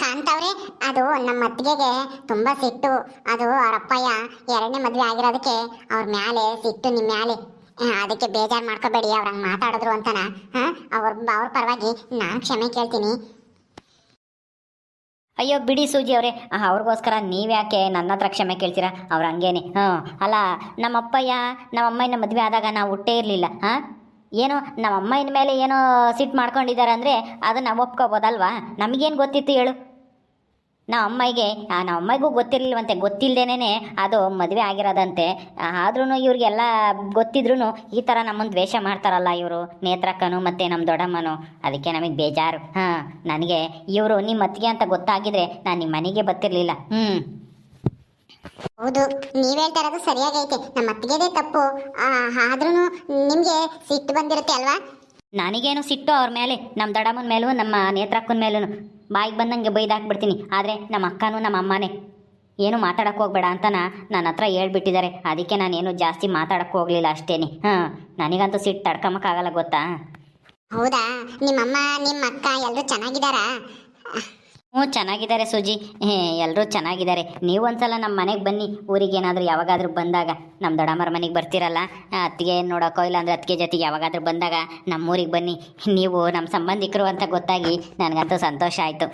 ಕಾಂತವ್ರೆ, ಅದು ನಮ್ಮ ಅತ್ತಿಗೆಗೆ ತುಂಬಾ ಸಿಟ್ಟು. ಅದು ಅವ್ರ ಅಪ್ಪಯ್ಯ ಎರಡನೇ ಮದ್ವೆ ಆಗಿರೋದಕ್ಕೆ ಅವ್ರ ಮ್ಯಾಲೆ ಸಿಟ್ಟು ನಿಮ್ ಮ್ಯಾಲೆ. ಅದಕ್ಕೆ ಬೇಜಾರ್ ಮಾಡ್ಕೋಬೇಡಿ, ಅವ್ರ ಹಂಗ ಮಾತಾಡಿದ್ರು ಅಂತನ. ಅವ್ರ ಅವ್ರ ಪರವಾಗಿ ನಾನ್ ಕ್ಷಮೆ ಕೇಳ್ತೀನಿ. ಅಯ್ಯೋ, ಬಿಡಿ ಸೂಜಿ ಅವರೇ. ಅವ್ರಿಗೋಸ್ಕರ ನೀವ್ಯಾಕೆ ನನ್ನ ಹತ್ರ ಕ್ಷಮೆ ಕೇಳ್ತೀರಾ? ಅವ್ರ ಹಂಗೇನೆ. ಹಾಂ ಅಲ್ಲ ನಮ್ಮ ಅಪ್ಪಯ್ಯ ನಮ್ಮ ಅಮ್ಮನ ಮದುವೆ ಆದಾಗ ನಾವು ಹುಟ್ಟೇ ಇರಲಿಲ್ಲ ಹಾಂ ಏನೋ ನಮ್ಮ ಅಮ್ಮನ ಮೇಲೆ ಏನೋ ಸಿಟ್ಟು ಮಾಡ್ಕೊಂಡಿದ್ದಾರೆ ಅಂದರೆ ಅದನ್ನು ನಾವು ಒಪ್ಕೋಬೋದಲ್ವಾ? ನಮಗೇನು ಗೊತ್ತಿತ್ತು ಹೇಳು. ನಮ್ಮ ಅಮ್ಮಗೆ ನಮ್ಮ ಅಮ್ಮಗೂ ಗೊತ್ತಿರಲಿಲ್ವಂತೆ ಗೊತ್ತಿಲ್ಲದೇನೆ ಅದು ಮದುವೆ ಆಗಿರೋದಂತೆ. ಆದ್ರೂ ಇವ್ರಿಗೆಲ್ಲ ಗೊತ್ತಿದ್ರೂ ಈ ಥರ ನಮ್ಮನ್ನು ದ್ವೇಷ ಮಾಡ್ತಾರಲ್ಲ ಇವರು, ನೇತ್ರಕ್ಕನು ಮತ್ತು ನಮ್ಮ ದೊಡ್ಡಮ್ಮನು. ಅದಕ್ಕೆ ನಮಗೆ ಬೇಜಾರು. ಹಾಂ, ನನಗೆ ಇವರು ನಿಮ್ಮ ಅತ್ತಿಗೆ ಅಂತ ಗೊತ್ತಾಗಿದ್ರೆ ನಾನು ನಿಮ್ಮ ಮನೆಗೆ ಬರ್ತಿರ್ಲಿಲ್ಲ. ಹ್ಞೂ ಹೌದು ನೀವ್ ಹೇಳ್ತಾ ಇರೋದು ಸರಿಯಾಗೈತೆ. ನಮ್ಮ ಅತ್ತಿಗೆದೇ ತಪ್ಪು. ಆದ್ರೂ ನಿಮ್ಗೆ ಸಿಟ್ಟು ಬಂದಿರುತ್ತೆ ಅಲ್ವಾ? ನನಗೇನು ಸಿಟ್ಟು ಅವ್ರ ಮೇಲೆ ನಮ್ಮ ದಡಮ್ಮನ ಮೇಲೂ ನಮ್ಮ ನೇತ್ರಕ್ಕನ ಮೇಲೂ ಬಾಯಿಗೆ ಬಂದಂಗೆ ಬೈದಾಕ್ಬಿಡ್ತೀನಿ ಆದರೆ ನಮ್ಮ ಅಕ್ಕನೂ ನಮ್ಮ ಅಮ್ಮನೇ. ಏನು ಮಾತಾಡಕ್ಕೆ ಹೋಗ್ಬೇಡ ಅಂತ ನನ್ನ ಹತ್ರ ಹೇಳ್ಬಿಟ್ಟಿದ್ದಾರೆ. ಅದಕ್ಕೆ ನಾನೇನು ಜಾಸ್ತಿ ಮಾತಾಡಕ್ಕೆ ಹೋಗಲಿಲ್ಲ ಅಷ್ಟೇನೆ. ಹಾಂ ನನಗಂತೂ ಸಿಟ್ಟು ತಡ್ಕೊಂಬಕ್ಕಾಗಲ್ಲ ಗೊತ್ತಾ? ಹೌದಾ? ನಿಮ್ಮಮ್ಮ ನಿಮ್ಮ ಅಕ್ಕ ಎಲ್ಲರೂ ಚೆನ್ನಾಗಿದ್ದಾರಾ? ಹ್ಞೂ, ಚೆನ್ನಾಗಿದ್ದಾರೆ ಸುಜಿ. ಎಲ್ಲರೂ ಚೆನ್ನಾಗಿದ್ದಾರೆ. ನೀವು ಒಂದ್ಸಲ ನಮ್ಮ ಮನೆಗೆ ಬನ್ನಿ. ಊರಿಗೆ ಏನಾದರೂ ಯಾವಾಗಾದರೂ ಬಂದಾಗ. ನಮ್ಮ ದೊಡ್ಡಮ್ಮರ ಮನೆಗೆ ಬರ್ತೀರಲ್ಲ? ಅತ್ತಿಗೆ ಅತ್ತಿಗೆ ನೋಡೋಕೋ ಇಲ್ಲ ಅಂದರೆ ಅತ್ತಿಗೆ ಜೊತೆಗೆ ಯಾವಾಗಾದರೂ ಬಂದಾಗ ನಮ್ಮೂರಿಗೆ ಬನ್ನಿ. ನೀವು ನಮ್ಮ ಸಂಬಂಧಿಕರು ಅಂತ ಗೊತ್ತಾಗಿ ನನಗಂತೂ ಸಂತೋಷ ಆಯಿತು.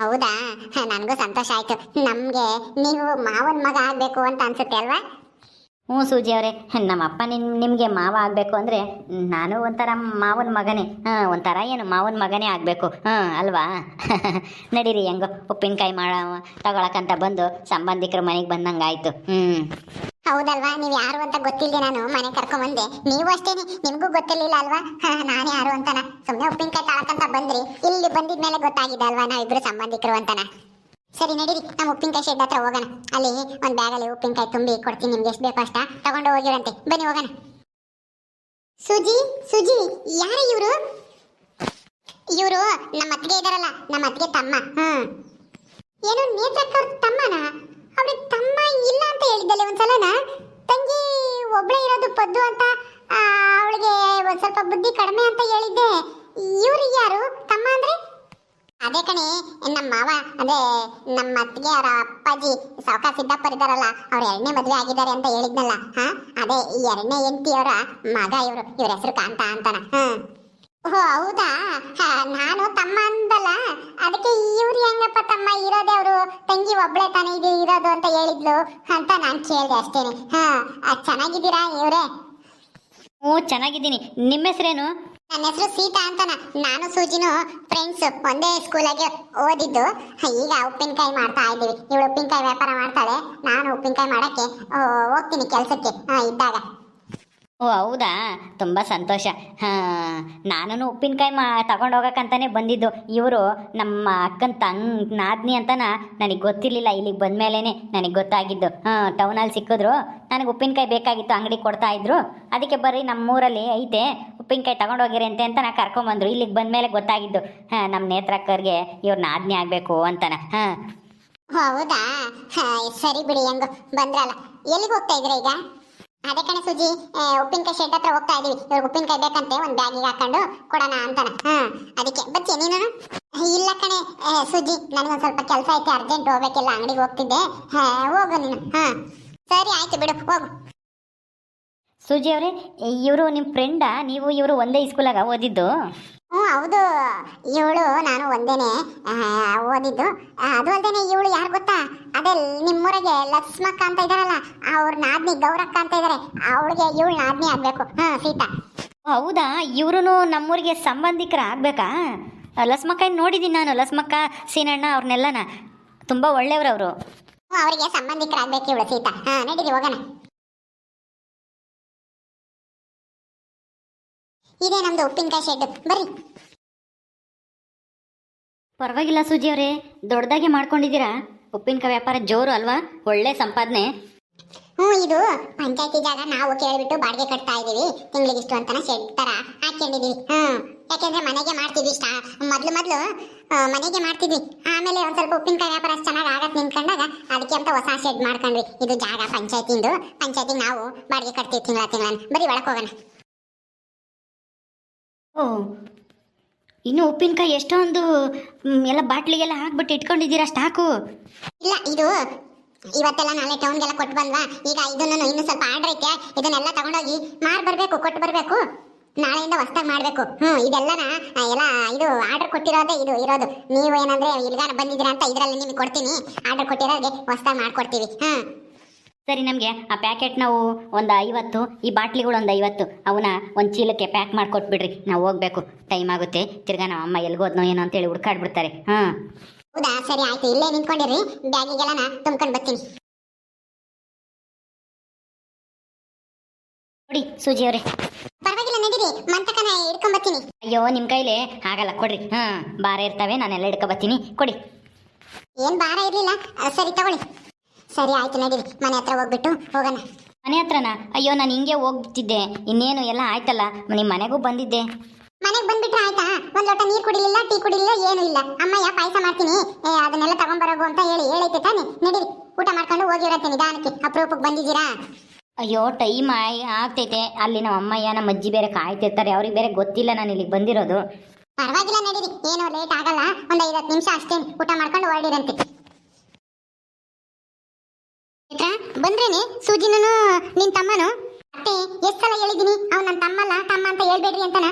ಹೌದಾ? ನನಗೂ ಸಂತೋಷ ಆಯಿತು. ನಮಗೆ ನೀವು ಮಾವನ ಮಗ ಆಗಬೇಕು ಅಂತ ಅನ್ಸುತ್ತೆ ಅಲ್ವಾ? ಹ್ಞೂ ಸೂಜಿ ಅವರೇ ನಮ್ಮ ಅಪ್ಪ ನಿಮ್ ನಿಮಗೆ ಮಾವ ಆಗಬೇಕು ಅಂದರೆ ನಾನು ಒಂಥರ ಮಾವನ ಮಗನೇ. ಹಾಂ, ಒಂಥರ ಏನು ಮಾವನ ಮಗನೇ ಆಗಬೇಕು. ಹಾಂ, ಅಲ್ವಾ? ನಡೀರಿ ಹೆಂಗೋ, ಉಪ್ಪಿನಕಾಯಿ ಮಾಡ ತಗೊಳಕಂತ ಬಂದು ಸಂಬಂಧಿಕರ ಮನೆಗೆ ಬಂದಂಗೆ ಆಯಿತು. ಹ್ಞೂ ಹೌದಲ್ವಾ, ನೀವು ಯಾರು ಅಂತ ಗೊತ್ತಿಲ್ಲದೆ ನಾನು ಮನೆ ಕರ್ಕೊಂಬಂದೆ ನೀವು ಅಷ್ಟೇನೆ ನಿಮಗೂ ಗೊತ್ತಿರಲಿಲ್ಲ ಅಲ್ವಾ? ನಾನ್ ಯಾರು ಅಂತನ? ಸುಮ್ಮನೆ ಉಪ್ಪಿನಕಾಯಿ ತಾಳಕಂತ ಬಂದ್ರಿ. ಇಲ್ಲಿ ಬಂದಿದ್ಮೇಲೆ ಗೊತ್ತಾಗಿದೆ ಅಲ್ವಾ ನಾವಿಬ್ರು ಸಂಬಂಧಿಕರು ಅಂತನ? ಸರಿ, ನಡೀರಿ. ನಮ್ಮ ಉಪ್ಪಿನಕಾಯಿ ಶೆಡ್ ಹತ್ರ ಹೋಗೋಣ. ಅಲ್ಲಿ ಒಂದು ಬ್ಯಾಗಲ್ಲಿ ಉಪ್ಪಿನಕಾಯಿ ತುಂಬಿ ಕೊಡ್ತೀನಿ. ನಿಮ್ಗೆ ಎಷ್ಟು ಬೇಕೋ ಅಷ್ಟ. ತಗೊಂಡು ಹೋಗಿರಂತೆ ಬನ್ನಿ, ಹೋಗೋಣ. ಸುಜಿ ಸುಜಿ, ಯಾರ ಇವರು? ಇವರು ನಮ್ಮ ಅತ್ತಿಗೆ ಇದಾರಲ್ಲ ನಮ್ಮ ಅತ್ತಿಗೆ ತಮ್ಮ. ಹ್ಮ್. ಏನು ನೇತ್ರಕ್ಕ ಅವ್ರ ತಮ್ಮನ? ಅವ್ರಿಗೆ ತಮ್ಮ ಇಲ್ಲ ಅಂತ ಹೇಳಿದ್ದಲ್ಲ ಒಂದ್ಸಲನ? ತಂಗಿ ಒಬ್ಳೆ ಇರೋದು ಪದ್ದು ಅಂತ ಅವಳಿಗೆ ಒಂದ್ ಸ್ವಲ್ಪ ಬುದ್ಧಿ ಕಡಿಮೆ ಅಂತ ಹೇಳಿದ್ದೆ. ಇವ್ರಿಗೆ ಯಾರು? ತಮ್ಮ ಅಂದ್ರೆ? ಅದೇ ಕಣಿ ನಮ್ಮ ಮಾವ, ಅಂದ್ರೆ ನಮ್ಮ ಅತ್ತಿಗೆ, ಅವರ ಅಪ್ಪಾಜಿ, ಸಾವುಕಾರ ಸಿದ್ದಪ್ಪರ್ ಇದಾರಲ್ಲ ಅವ್ರ ಎರಡನೇ ಮದುವೆ ಆಗಿದ್ದಾರೆ ಅಂತ ಹೇಳಿದ್ನಲ್ಲ, ಹಾ? ಅದೇ ಈ ಎರಡನೇ ಹೆಂಡತಿಯವರ ಮಗ ಇವರು, ಇವ್ರ ಹೆಸರು ಕಾಂತ ಅಂತಾನ, ಹಾ? ಓ ಹೌದಾ? ನಾನು ತಮ್ಮ ಅಂದಲ್ಲ, ಅದಕ್ಕೆ ಇವ್ರು ಹೆಂಗಪ್ಪ ತಮ್ಮ ಇರೋದೇ ಅವರು? ತಂಗಿ ಒಬ್ಳೆ ತಾನೇ ಇದು, ಇರೋದು ಅಂತ ಹೇಳಿದ್ಲು ಅಂತ ನಾನು ಕೇಳಿದೆ ಅಷ್ಟೇನೆ, ಹಾ? ಚೆನ್ನಾಗಿದ್ದೀರಾ ಇವ್ರೆ? ಹ್ಞೂ, ಚೆನ್ನಾಗಿದ್ದೀನಿ. ನಿಮ್ಮ ಹೆಸರೇನು? ನನ್ನ ಹೆಸರು ಸೀತಾ ಅಂತನ. ನಾನು ಸೂಜಿನು ಫ್ರೆಂಡ್ಸ್ ಒಂದೇ ಸ್ಕೂಲಾಗೆ ಓದಿದ್ದು. ಈಗ ಉಪ್ಪಿನಕಾಯಿ ಮಾಡ್ತಾ ಇದ್ದೀವಿ. ಇವಳು ಉಪ್ಪಿನಕಾಯಿ ವ್ಯಾಪಾರ ಮಾಡ್ತಾಳೆ. ನಾನು ಉಪ್ಪಿನಕಾಯಿ ಮಾಡಕ್ಕೆ ಹೋಗ್ತೀನಿ ಕೆಲಸಕ್ಕೆ ಇದ್ದಾಗ. ಓ, ಹೌದಾ? ತುಂಬ ಸಂತೋಷ. ಹಾಂ ನಾನು ಉಪ್ಪಿನಕಾಯಿ ಮಾ ಹೋಗಕ್ಕಂತಾನೆ ಬಂದಿದ್ದು. ಇವರು ನಮ್ಮ ಅಕ್ಕನ ತಂಗ್, ನಾದ್ನಿ ಅಂತನ ನನಗೆ ಗೊತ್ತಿರಲಿಲ್ಲ. ಇಲ್ಲಿಗೆ ಬಂದಮೇಲೆ ನನಗೆ ಗೊತ್ತಾಗಿದ್ದು. ಹಾಂ ಟೌನಲ್ಲಿ ಸಿಕ್ಕಿದ್ರು. ನನಗೆ ಉಪ್ಪಿನಕಾಯಿ ಬೇಕಾಗಿತ್ತು, ಅಂಗಡಿ ಕೊಡ್ತಾ ಇದ್ರು. ಅದಕ್ಕೆ ಬರ್ರಿ, ನಮ್ಮೂರಲ್ಲಿ ಐತೆ. ಉಪ್ಪಿನಕಾಯಿ ತಗೊಂಡೋಗಿರಿ ಅಂತೆ ಅಂತ ನಾ ಕರ್ಕೊಂಬಂದ್ರು. ಇಲ್ಲಿಗೆ ಬಂದಮೇಲೆ ಗೊತ್ತಾಗಿದ್ದು. ಹಾಂ ನಮ್ಮ ನೇತ್ರಕ್ಕರ್ಗೆ ಇವ್ರು ನಾದ್ನಿ ಆಗಬೇಕು ಅಂತನ. ಹಾಂ. ಹೌದಾ? ಸರಿ ಬಿಡಿ ಹೆಂಗೋ, ಬಂದ್ರಲ್ಲ. ಎಲ್ಲಿಗೆ ಹೋಗ್ತಾ ಇದ್ರ ಈಗ? ಅದೇ ಕಣೆ ಸುಜಿ ಉಪ್ಪಿನಕಾಯಿ ಶೆಡ್ ಹತ್ರ ಹೋಗ್ತಾ ಇದೀವಿ. ಇವ್ರಿಗೆ ಉಪ್ಪಿನಕಾಯಿ ಬೇಕಂತೆ, ಒಂದ್ ಬ್ಯಾಗಿಗೆ ಹಾಕೊಂಡು ಕೊಡೋಣ ಅಂತಾನ. ಹಾ, ಅದಕ್ಕೆ. ಬಚ್ಚಿ ನೀನು ಇಲ್ಲ ಕಣೆ. ಸುಜಿ ನನಗೆ ಒಂದ್ ಸ್ವಲ್ಪ ಕೆಲಸ ಐತೆ, ಅರ್ಜೆಂಟ್ ಹೋಗ್ಬೇಕಿಲ್ಲ, ಅಂಗಡಿಗೆ ಹೋಗ್ತಿದ್ದೆ. ಹೋಗು ನೀನು. ಹಾ. ಸರಿ, ಆಯ್ತು ಬಿಡು, ಹೋಗು. ಸುಜಿ ಅವರೇ, ಇವರು ನಿಮ್ಮ ಫ್ರೆಂಡಾ ನೀವು ಇವರು ಒಂದೇ ಸ್ಕೂಲಾಗ ಓದಿದ್ದು? ಹ್ಞೂ ಹೌದು. ಇವಳು ನಾನು ಒಂದೇನೆ ಓದಿದ್ದು. ಅದು ಅಲ್ದೇನೆ ಇವಳು ಯಾರು ಗೊತ್ತಾ? ಅದೇ ನಿಮ್ಮೂರಿಗೆ ಲಕ್ಷ್ಮಕ್ಕ ಅಂತ ಇದಾರಲ್ಲ ಅವ್ರ ನಾದ್ನಿ ಗೌರಕ್ಕ ಅಂತ ಇದಾರೆ. ಅವಳಿಗೆ ಇವಳು ನಾದ್ನಿ ಆಗ್ಬೇಕು. ಹಾ ಸೀತಾ. ಹೌದಾ? ಇವರು ನಮ್ಮೂರಿಗೆ ಸಂಬಂಧಿಕರ ಆಗ್ಬೇಕಾ? ಲಸ್ಮಕ್ಕ ನೋಡಿದ್ದೀನಿ ನಾನು ಲಸ್ಮಕ್ಕ ಸೀನಣ್ಣ ಅವ್ರನ್ನೆಲ್ಲನ ತುಂಬ ಒಳ್ಳೆಯವ್ರವರು ಅವರು ಅವರಿಗೆ ಸಂಬಂಧಿಕರಾಗ್ಬೇಕು ಇವಳು ಸೀತಾ. ಹಾ ನಡೀರಿ ಹೋಗೋಣ. ಇದೇ ನಮ್ದು ಉಪ್ಪಿನಕಾಯಿ ಶೆಡ್ ಬರ್ರಿ. ಪರವಾಗಿಲ್ಲ ಸೂಜಿ ಅವರೇ ದೊಡ್ಡದಾಗಿ ಮಾಡ್ಕೊಂಡಿದ್ದೀರಾ? ಉಪ್ಪಿನಕಾಯಿ ವ್ಯಾಪಾರ ಜೋರು ಅಲ್ವಾ? ಒಳ್ಳೆ ಸಂಪಾದನೆ. ಹ್ಞೂ ಇದು ಪಂಚಾಯತಿ ಜಾಗ ನಾವು ಕೇಳಿಬಿಟ್ಟು ಬಾಡಿಗೆ ಕಟ್ತಾ ಇದ್ದೀವಿ. ತಿಂಗಳಿಗೆ ಇಷ್ಟು ಅಂತಾನೆ ಶೆಡ್ ತರ ಹಾಕೊಂಡಿದೀವಿ ಹ್ಞೂ. ಯಾಕೆಂದ್ರೆ ಮನೆಗೆ ಮಾಡ್ತಿದ್ವಿ ಇಷ್ಟ. ಮೊದಲು ಮೊದಲು ಮನೆಗೆ ಮಾಡ್ತಿದ್ವಿ. ಆಮೇಲೆ ಒಂದು ಸ್ವಲ್ಪ ಉಪ್ಪಿನಕಾಯಿ ವ್ಯಾಪಾರ ಅಷ್ಟು ಚೆನ್ನಾಗಿ ಆಗತ್ತೆ ನಿಂತ್ಕೊಂಡಾಗ ಅದಕ್ಕೆ ಅಂತ ಹೊಸ ಶೆಡ್ ಮಾಡ್ಕೊಂಡ್ವಿ. ಇದು ಜಾಗ ಪಂಚಾಯತಿಂದು. ಪಂಚಾಯತಿಗೆ ನಾವು ಬಾಡಿಗೆ ಕಟ್ತೀವಿ ತಿಂಗಳ ತಿಂಗಳ ಬರೀ ಒಳಕ್ ಹೋಗೋಣ. ಓ ಇನ್ನು ಉಪ್ಪಿನಕಾಯಿ ಎಷ್ಟೊಂದು ಎಲ್ಲ ಬಾಟ್ಲಿಗೆಲ್ಲ ಹಾಕ್ಬಿಟ್ಟು ಇಟ್ಕೊಂಡಿದ್ದೀರಾ ಸ್ಟಾಕು? ಇಲ್ಲ, ಇದು ಇವತ್ತೆಲ್ಲ ನಾಳೆ ಟೌನ್ಗೆಲ್ಲ ಕೊಟ್ಟು ಬಂದ್ವಾ? ಈಗ ಇದನ್ನು ಇನ್ನು ಸ್ವಲ್ಪ ಆರ್ಡರ್ ಐತೆ. ಇದನ್ನೆಲ್ಲ ತಗೊಂಡೋಗಿ ಮಾರ್ ಬರಬೇಕು, ಕೊಟ್ಟು ಬರಬೇಕು. ನಾಳೆಯಿಂದ ಹೊಸ್ದಾಗಿ ಮಾಡಬೇಕು. ಹ್ಞೂ, ಇದೆಲ್ಲನ ಎಲ್ಲ ಇದು ಆರ್ಡರ್ ಕೊಟ್ಟಿರೋದೇ ಇದು, ಇರೋದು. ನೀವು ಏನಂದ್ರೆ ಇಲ್ಗಾನ ಬಂದಿದ್ದೀರಾ ಅಂತ ಇದರಲ್ಲಿ ನಿಮಗೆ ಕೊಡ್ತೀನಿ. ಆರ್ಡರ್ ಕೊಟ್ಟಿರೋರಿಗೆ ಹೊಸ್ದಾಗಿ ಮಾಡ್ಕೊಡ್ತೀವಿ. ಹ್ಮ್ ಸರಿ ನಮಗೆ ಆ ಪ್ಯಾಕೆಟ್ ನಾವು ಒಂದು ಐವತ್ತು ಈ ಬಾಟ್ಲಿಗಳು ಒಂದು ಐವತ್ತು ಅವನ್ನ ಒಂದು ಚೀಲಕ್ಕೆ ಪ್ಯಾಕ್ ಮಾಡಿಕೊಟ್ಬಿಡ್ರಿ. ನಾವು ಹೋಗ್ಬೇಕು. ಟೈಮ್ ಆಗುತ್ತೆ. ತಿರ್ಗಾ ನಮ್ಮ ಅಮ್ಮ ಎಲ್ಗೋದ್ನೋ ಏನೋ ಅಂತೇಳಿ ಹುಡ್ಕಾಡ್ಬಿಡ್ತಾರೆ. ಹಾಂ. ಹೌದಾ? ಸರಿ ಆಯ್ತು. ಇಲ್ಲೇ ನಿಂತ್ಕೊಂಡಿರಿ. ಬ್ಯಾಗಿಗೆಲ್ಲ ನಾ ತುಂಬ್ಕೊಂಡು ಬರ್ತೀನಿ. ನೋಡಿ ಸೂಜಿ ಅವರೇ. ಪರವಾಗಿಲ್ಲ ನಡೀರಿ. ಮಂತಕನ ಹಿಡ್ಕೊಂಡ್ ಬರ್ತೀನಿ. ಅಯ್ಯೋ ನಿಮ್ಮ ಕೈಲಿ ಆಗಲ್ಲ. ಕೊಡ್ರಿ. ಹಾಂ ಬಾರ ಇರ್ತವೆ. ನಾನೆಲ್ಲ ಹಿಡ್ಕೊಬತ್ತೀನಿ ಕೊಡಿ. ಏನ್ ಬಾರ ಇರ್ಲಿಲ್ಲ. ಆ, ಸರಿ ತಗೊಳ್ಳಿ. ಸರಿ ಆಯ್ತು ನಡೀರಿ ಮನೆ ಹತ್ರ ಹೋಗ್ಬಿಟ್ಟು ಹೋಗೋಣ. ಮನೆ ಹತ್ರನಾ? ಅಯ್ಯೋ ನಾನು ಹಿಂಗೆ ಹೋಗ್ತಿದ್ದೆ ಇನ್ನೇನು ಎಲ್ಲ ಆಯ್ತಲ್ಲ? ನಿಮ್ಮ ಮನೆಗೂ ಬಂದಿದ್ದೆ. ಮನೆಗೆ ಬಂದ್ಬಿಟ್ರೆ ಆಯ್ತಾ? ಒಂದ್ ಲೋಟ ನೀರ್ ಕುಡಿಲಿಲ್ಲ ಟೀ ಕುಡಿಲಿಲ್ಲ ಏನು ಇಲ್ಲ. ಅಮ್ಮಯ್ಯ ಪಾಯಸ ಮಾಡ್ತೀನಿ. ಏ, ಅದನ್ನೆಲ್ಲ ತಗೊಂಬರೋಗು ಅಂತ ಹೇಳಿ ಹೇಳೈತೆ ತಾನೆ. ನಡೀರಿ ಊಟ ಮಾಡ್ಕೊಂಡು ಹೋಗಿರತ್ತೆ ನಿಧಾನಕ್ಕೆ. ಅಪರೂಪಕ್ಕೆ ಬಂದಿದ್ದೀರಾ? ಅಯ್ಯೋ ಟೈಮ್ ಆಯ್ ಆಗ್ತೈತೆ. ಅಲ್ಲಿ ನಮ್ಮ ಅಮ್ಮಯ್ಯ ನಮ್ಮ ಅಜ್ಜಿ ಬೇರೆ ಕಾಯ್ತಿರ್ತಾರೆ. ಅವ್ರಿಗೆ ಬೇರೆ ಗೊತ್ತಿಲ್ಲ ನಾನು ಇಲ್ಲಿಗೆ ಬಂದಿರೋದು. ಪರವಾಗಿಲ್ಲ ನಡೀರಿ. ಏನೋ ಲೇಟ್ ಆಗಲ್ಲ. ಒಂದ್ ಐವತ್ತು ನಿಮಿಷ ಅಷ್ಟೇ. ಊಟ ಮಾಡ್ಕೊಂಡು ಹೊರಡಿರಂತೆ. ಬಂದ್ರೇನೆ ಸೂಜಿನೂ ನಿನ್ ತಮ್ಮನು? ಅತ್ತೆ, ಎಷ್ಟ್ ಸಲ ಹೇಳಿದೀನಿ ಅವ್ನು ನನ್ನ ತಮ್ಮಲ್ಲ ತಮ್ಮ ಅಂತ ಹೇಳ್ಬೇಡ್ರಿ ಅಂತನ?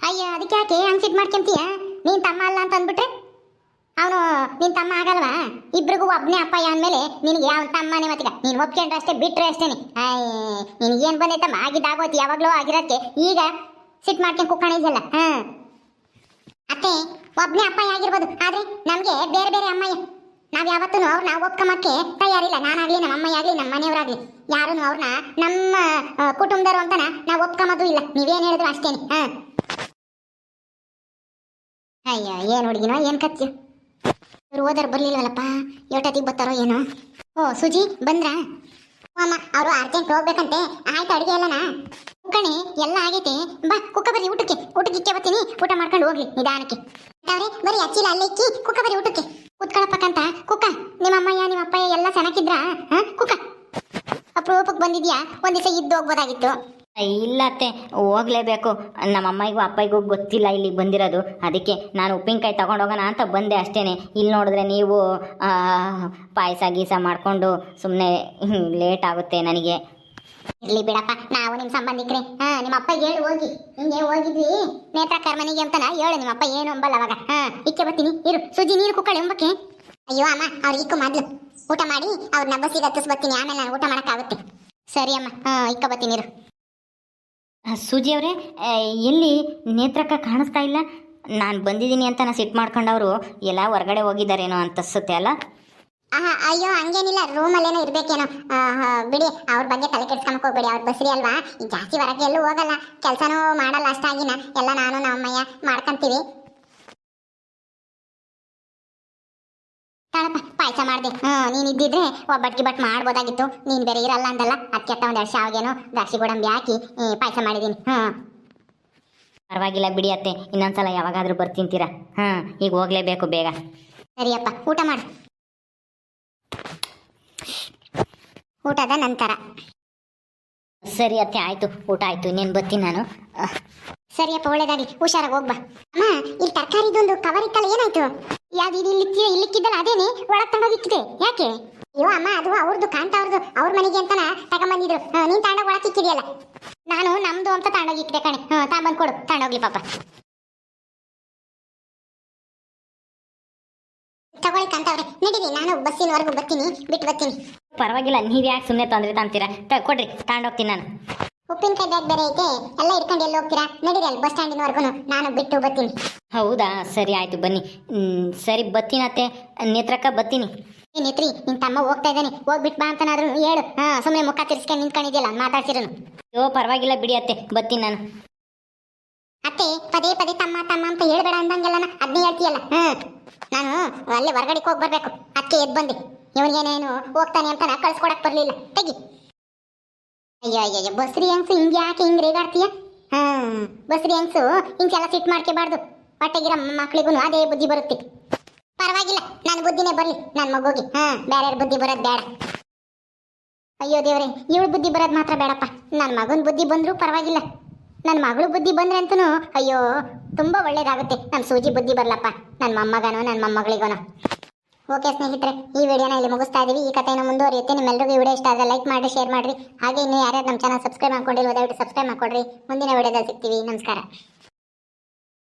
ಅಯ್ಯ, ಅದಕ್ಕೆ ಯಾಕೆ ಹಂಗ್ ಸಿಟ್ ಮಾಡ್ಕೊಂತೀಯ? ನೀನ್ ತಮ್ಮ ಅಲ್ಲ ಅಂತ ಅಂದ್ಬಿಟ್ರೆ? ಅವನು ನಿನ್ ತಮ್ಮ ಆಗಲ್ವಾ? ಇಬ್ರಿಗೂ ಒಬ್ನೇ ಅಪ್ಪಯ್ಯ ಅಂದ್ಮೇಲೆ ನಿನಗೆ ಯಾವ ತಮ್ಮನೇ ಮತ್ತೀಗ? ನೀನ್ ಒಪ್ಕೊಂಡ್ರೆ ಅಷ್ಟೇ, ಬಿಟ್ರೆ ಅಷ್ಟೇನೆ. ನಿನಗೇನ್ ಬಂದೈತಮ್ಮ ಆಗಿದ್ದಾಗೋತಿ ಯಾವಾಗಲೂ ಆಗಿರತ್ತೆ ಈಗ ಸಿಟ್ ಮಾಡ್ಕೊಂಡು ಕುಕ್ಕಣಿದ್ಯಲ್ಲ ಹಾ? ಅತ್ತೆ, ಒಬ್ನೇ ಅಪ್ಪಯ್ಯ ಆಗಿರ್ಬೋದು. ಆದ್ರೆ ನಮ್ಗೆ ಬೇರೆ ಬೇರೆ ಅಮ್ಮಯ್ಯ. ನಾವ್ ಯಾವತ್ತೂ ಅವ್ರನ್ನ ಒಪ್ಕೊಂಬಕ್ಕೆ ತಯಾರಿಲ್ಲ. ನಾನಾಗ್ಲಿ ನಮ್ಮ ಅಮ್ಮಯ್ಯ ಆಗ್ಲಿ ನಮ್ಮ ಮನೆಯವರಾಗ್ಲಿ. ಯಾರು ಅವ್ರನ್ನ ನಮ್ಮ ಕುಟುಂಬದವರು ಅಂತನ ನಾವ್ ಒಪ್ಕೊಂಬದು ಇಲ್ಲ. ನೀವೇನ್ ಹೇಳಿದ್ರು ಅಷ್ಟೇನೆ. ಹಾ. ಅಯ್ಯ, ಏನ್ ಹುಡುಗಿನೋ, ಏನ್ ಕತ್ತಿ ಇವ್ರು ಓದರ್ ಬರ್ಲಿಲ್ವಲ್ಲಪ್ಪ? ಎಷ್ಟೊತ್ತಿಗೆ ಬರ್ತಾರೋ ಏನೋ. ಓ, ಸುಜಿ, ಬಂದ್ರಾ? ಅಮ್ಮ, ಅವರು ಅರ್ಜೆಂಟ್ ಹೋಗ್ಬೇಕಂತೆ. ಆಯ್ತು, ಅಡಿಗೆ ಎಲ್ಲನ? ಕಣೆ ಎಲ್ಲ ಆಗೈತೆ. ಬಾ, ಕುಕ್ಕ ಬರ್ರಿ ಊಟಕ್ಕೆ. ಊಟಕ್ಕೆ ಇಕ್ಕೆ ಬರ್ತೀನಿ. ಊಟ ಮಾಡ್ಕೊಂಡು ಹೋಗ್ಲಿ ನಿಧಾನಕ್ಕೆ. ಅವ್ರೆ ಬರೀ ಅಚ್ಚಿಲ ಅಲ್ಲೇ ಇಕ್ಕಿ. ಕುಕ್ಕ ಬರಿ ಊಟಕ್ಕೆ. ಕುತ್ಕೊಳಪ್ಪಕ್ಕಂತ ಕುಕ್ಕ ನಿಮ್ಮ ಅಮ್ಮಯ್ಯ ನಿಮ್ಮ ಅಪ್ಪಯ್ಯ ಎಲ್ಲ ಚೆನ್ನಾಗಿದ್ರಾ ಕುಕ್ಕ ಅಪರೂಪಕ್ಕೆ ಬಂದಿದ್ಯಾ? ಒಂದ್ ದಿವಸ ಇದ್ದು ಹೋಗ್ಬೋದಾಗಿತ್ತು. ಇಲ್ಲ ಅತ್ತೆ. ಹೋಗ್ಲೇಬೇಕು. ನಮ್ಮ ಅಮ್ಮಗೂ ಅಪ್ಪಗೂ ಗೊತ್ತಿಲ್ಲ ಇಲ್ಲಿಗೆ ಬಂದಿರೋದು. ಅದಕ್ಕೆ ನಾನು ಉಪ್ಪಿನಕಾಯಿ ತಗೊಂಡೋಗೋಣ ಅಂತ ಬಂದೆ ಅಷ್ಟೇನೆ. ಇಲ್ಲಿ ನೋಡಿದ್ರೆ ನೀವು ಪಾಯಸ ಗೀಸ ಮಾಡಿಕೊಂಡು ಸುಮ್ಮನೆ ಲೇಟ್ ಆಗುತ್ತೆ ನನಗೆ. ಇರ್ಲಿ ಬಿಡಪ್ಪ, ನಾವು ನಿಮ್ ಸಂಬಂಧಿಕ್ರಿ. ಹಾ, ನಿಮ್ಮ ಅಪ್ಪ ಹೇಳಿ, ಹೋಗಿ. ಹಿಂಗೆ ಹೋಗಿದ್ವಿ. ನೇತ್ರ ಮನೆಗೆ ಅಂತನ ಹೇಳು, ನಿಮ್ಮ ಅಪ್ಪ ಏನು ಅಂಬಲ್ಲ ಅವಾಗ. ಹಾ, ಇಕ್ಕೆ ಬರ್ತೀನಿ, ಇರು. ಸುಜಿ ನೀನು ಕುಕ್ಕಳೆ ಎಂಬಕ್ಕೆ. ಅಯ್ಯೋ, ಅಮ್ಮ, ಅವ್ರು ಇಕ್ಕು ಮೊದ್ಲು. ಊಟ ಮಾಡಿ ಅವ್ರನ್ನ ಬಸ್ಸಿಗೆ ಹತ್ತಿಸ್ಬರ್ತೀನಿ ಆಮೇಲೆ ನಾನು ಊಟ ಮಾಡಕ್ಕಾಗುತ್ತೆ. ಸರಿ, ಅಮ್ಮ. ಹಾ, ಇಕ್ಕ ಬರ್ತೀನಿ, ಇರು. ಸೂಜಿ ಅವರೇ ಎಲ್ಲಿ ನೇತ್ರಕ್ಕ ಕಾಣಿಸ್ತಾ ಇಲ್ಲ? ನಾನು ಬಂದಿದ್ದೀನಿ ಅಂತ ನಾನು ಸಿಟ್ಟು ಮಾಡ್ಕೊಂಡವರು ಎಲ್ಲ ಹೊರಗಡೆ ಹೋಗಿದ್ದಾರೇನೋ ಅನ್ಸುತ್ತೆ ಅಲ್ಲ? ಆಹಾ, ಅಯ್ಯೋ, ಹಂಗೇನಿಲ್ಲ. ರೂಮಲ್ಲೇನೋ ಇರ್ಬೇಕೇನೋ. ಬಿಡಿ, ಅವ್ರ ಬಗ್ಗೆ ತಲೆ ಕೆಡ್ಸ್ಕೊಂಬಕ್ ಹೋಗ್ಬೇಡಿ. ಅವ್ರ ಬಸ್ರಿ ಅಲ್ವಾ? ಜಾಸ್ತಿ ಹೊರಗೆ ಎಲ್ಲೂ ಹೋಗಲ್ಲ. ಕೆಲಸನೂ ಮಾಡಲ್ಲ ಅಷ್ಟಾಗಿನ. ಎಲ್ಲ ನಾನು ನಮ್ಮ ಮಾಡ್ಕಂತೀವಿ. ತಾಳಪ್ಪ, ಪಾಯಸ ಮಾಡ್ದೆ. ಹ್ಞೂ ನೀನು ಇದ್ದಿದ್ರೆ ಒಬ್ಬಟ್ಟಿ ಬಟ್ ಮಾಡ್ಬೋದಾಗಿತ್ತು. ನೀನ್ ಬೇರೆ ಇರಲ್ಲ ಅಂದಲ್ಲ. ಅದಕ್ಕೆ ಒಂದ್ ಎರಡು ಶಾವಿಗೆನೋ ದ್ರಾಕ್ಷಿ ಗೋಡಂಬಿ ಹಾಕಿ ಪಾಯಸ ಮಾಡಿದೀನಿ. ಹ್ಮ್. ಪರವಾಗಿಲ್ಲ ಬಿಡಿ ಅತ್ತೆ. ಇನ್ನೊಂದ್ಸಲ ಯಾವಾಗಾದ್ರೂ ಬರ್ತಿಂತೀರಾ? ಹಾಂ ಈಗ ಹೋಗ್ಲೇಬೇಕು ಬೇಗ. ಸರಿಯಪ್ಪ, ಊಟ ಮಾಡು. ಊಟದ ನಂತರ. ಸರಿ ಅತ್ತೆ ಆಯ್ತು. ಊಟ ಆಯ್ತು. ಇನ್ನೇನು ಬರ್ತೀನಿ ನಾನು? ಸರಿಯಪ್ಪ ಒಳ್ಳೇದಾಗಿ ಹುಷಾರಾಗಿ ಹೋಗ್ಬಾ. ಅಮ್ಮ ಇಲ್ಲಿ ತರಕಾರಿದೊಂದು ಕವರ್ ಇತ್ತಲ್ಲ ಏನಾಯ್ತು? ಯಾವ್ದು ಇದು ಇಲ್ಲಿ ಇಲ್ಲಿಕ್ಕಿದ್ದಲ್ಲ ಅದೇನೆ? ಒಳಗ್ ತಗೊಂಡೋಗಿ ಇಕ್ಕಿದೆ ಯಾಕೆ? ಅಯ್ಯೋ ಅಮ್ಮ ಅದು ಅವ್ರದ್ದು ಕಾಂತ ಅವ್ರದ್ದು ಅವ್ರ ಮನೆಗೆ ಅಂತಾನ ತಗೊಂಬಂದಿದ್ರು. ಹಾ, ನೀನ್ ತಾಂಡ ಒಳಗ್ ಇಕ್ಕಿದ್ಯಲ್ಲ. ನಾನು ನಮ್ದು ಅಂತ ತಾಂಡೋಗಿ ಇಕ್ಕಿದೆ ಕಣೆ. ಹ್ಞೂ ತಾಂಬಂದು ಕೊಡು. ತಾಂಡೋಗ್ಲಿ ಪಾಪ. ತಗೊಳ್ಳಿ ಕಾಂತವ್ರೆ. ನಡೀರಿ ನಾನು ಬಸ್ಸಿನವರೆಗೂ ಬರ್ತೀನಿ ಬಿಟ್ಟು ಬರ್ತೀನಿ. ಪರವಾಗಿಲ್ಲ ನೀವ್ ಯಾಕೆ ಸುಮ್ಮನೆ ತೊಂದ್ರೆ ತಾಂತೀರಾ ತ ಕೊಡ್ರಿ ತಗೊಂಡೋಗ್ತೀನಿ ನಾನು. ಉಪ್ಪಿನಕಾಯಿ ಬ್ಯಾಗ್ ಬೇರೆ ಐತೆ ಎಲ್ಲ ಇಟ್ಕೊಂಡು ಎಲ್ಲಿ ಹೋಗ್ತೀರಾ? ನಡೀರಿ ಅಲ್ಲಿ ಬಸ್ ಸ್ಟ್ಯಾಂಡಿನವರೆಗೂ ನಾನು ಬಿಟ್ಟು ಬರ್ತೀನಿ. ಹೌದಾ? ಸರಿ ಆಯ್ತು ಬನ್ನಿ. ಹ್ಮ್, ಸರಿ ಬತ್ತೀನತ್ತೆ ನೇತ್ರಕ್ಕ ಬತ್ತೀನಿ ನೇತ್ರಿ ನಿನ್ ತಮ್ಮ ಹೋಗ್ತಾ ಇದ್ದಾನೆ. ಹೋಗ್ಬಿಟ್ ಬಾ ಅಂತನಾದ್ರೂ ಹೇಳು. ಹಾ ಸುಮ್ಮನೆ ಮುಖ ತಿರ್ಸ್ಕೊಂಡು ನಿಂತ್ಕೊಂಡಿದ್ಯಲ್ಲ ಮಾತಾಡ್ಸಿರೋನು. ಅಯ್ಯೋ ಪರವಾಗಿಲ್ಲ ಬಿಡಿ ಅತ್ತೆ ಬತ್ತೀನಿ ನಾನು. ಅತ್ತೆ, ಪದೇ ಪದೇ ತಮ್ಮ ತಮ್ಮ ಅಂತ ಹೇಳ್ಬೇಡ ಅಂದಂಗೆಲ್ಲ ಅದನ್ನೇ ಹೇಳ್ತೀಯಲ್ಲ? ಹ್ಮ್. ನಾನು ಅಲ್ಲೇ ಹೊರಗಡೆ ಹೋಗಿ ಬರ್ಬೇಕು. ಅತ್ತೆ ಎದ್ದು ಬಂದೆ. ಇವನಿಗೇನೇನು ಹೋಗ್ತಾನೆ ಅಂತ ನಾ ಕಳ್ಸ್ಕೊಡಕ್ ಬರ್ಲಿಲ್ಲ. ತೆಗಿ. ಅಯ್ಯೋ ಅಯ್ಯೋ ಬಸ್ರಿ ಹೆಂಗ್ಸು ಹಿಂಗೆ ಯಾಕೆ ಹಿಂಗೆ ರೇಗಾಡ್ತೀಯ? ಹಾ ಬಸ್ರಿ ಹೆಂಗ್ಸು ಹಿಂಗೆಲ್ಲ ಸಿಟ್ ಮಾಡ್ಕೋಬಾರ್ದು. ಹೊಟ್ಟೆಗಿರೋ ಮಕ್ಳಿಗೂ ಅದೇ ಬುದ್ಧಿ ಬರುತ್ತೆ. ಪರವಾಗಿಲ್ಲ ನನ್ನ ಬುದ್ಧಿನೇ ಬರ್ಲಿ. ನನ್ನ ಮಗುಗೆ ಹಾ ಬೇರೆ ಬುದ್ಧಿ ಬರೋದು ಬೇಡ ಅಯ್ಯೋ ದೇವ್ರೆ, ಇವಳು ಬುದ್ಧಿ ಬರೋದು ಮಾತ್ರ ಬೇಡಪ್ಪ ನನ್ನ ಮಗನ ಬುದ್ಧಿ ಬಂದರೂ ಪರವಾಗಿಲ್ಲ. ನನ್ನ ಮಗಳು ಬುದ್ಧಿ ಬಂದ್ರೆ ಅಂತೂ ಅಯ್ಯೋ, ತುಂಬಾ ಒಳ್ಳೇದಾಗುತ್ತೆ. ನಮ್ಮ ಸೂಜಿ ಬುದ್ಧಿ ಬರಲಪ್ಪ. ನನ್ನ ಮೊಮ್ಮಗನೋ ನನ್ನ ಮೊಮ್ಮಗಳಿಗೋನೋ. ಓಕೆ ಸ್ನೇಹಿತರೆ, ಈ ವಿಡಿಯೋನ ಇಲ್ಲಿ ಮುಗಿಸ್ತಾ ಇದೀವಿ. ಈ ಕಥೆಯನ್ನು ಮುಂದುವರಿಯುತ್ತೆ. ನಿಮ್ಮೆಲ್ಲರಿಗೂ ವಿಡಿಯೋ ಇಷ್ಟ ಆದರೆ ಲೈಕ್ ಮಾಡಿ ಶೇರ್ ಮಾಡಿರಿ. ಹಾಗೆ ಇನ್ನೂ ಯಾರ್ಯಾರು ನಮ್ಮ ಚಾನಲ್ ಸಬ್ಸ್ಕ್ರೈಬ್ ಮಾಡ್ಕೊಂಡಿಲ್ಲ ದಯವಿಟ್ಟು ಸಬ್ಸ್ಕ್ರೈಬ್ ಮಾಡ್ಕೊಡ್ರಿ. ಮುಂದಿನ ವಿಡಿಯೋದಲ್ಲಿ ಸಿಗ್ತೀವಿ. ನಮಸ್ಕಾರ.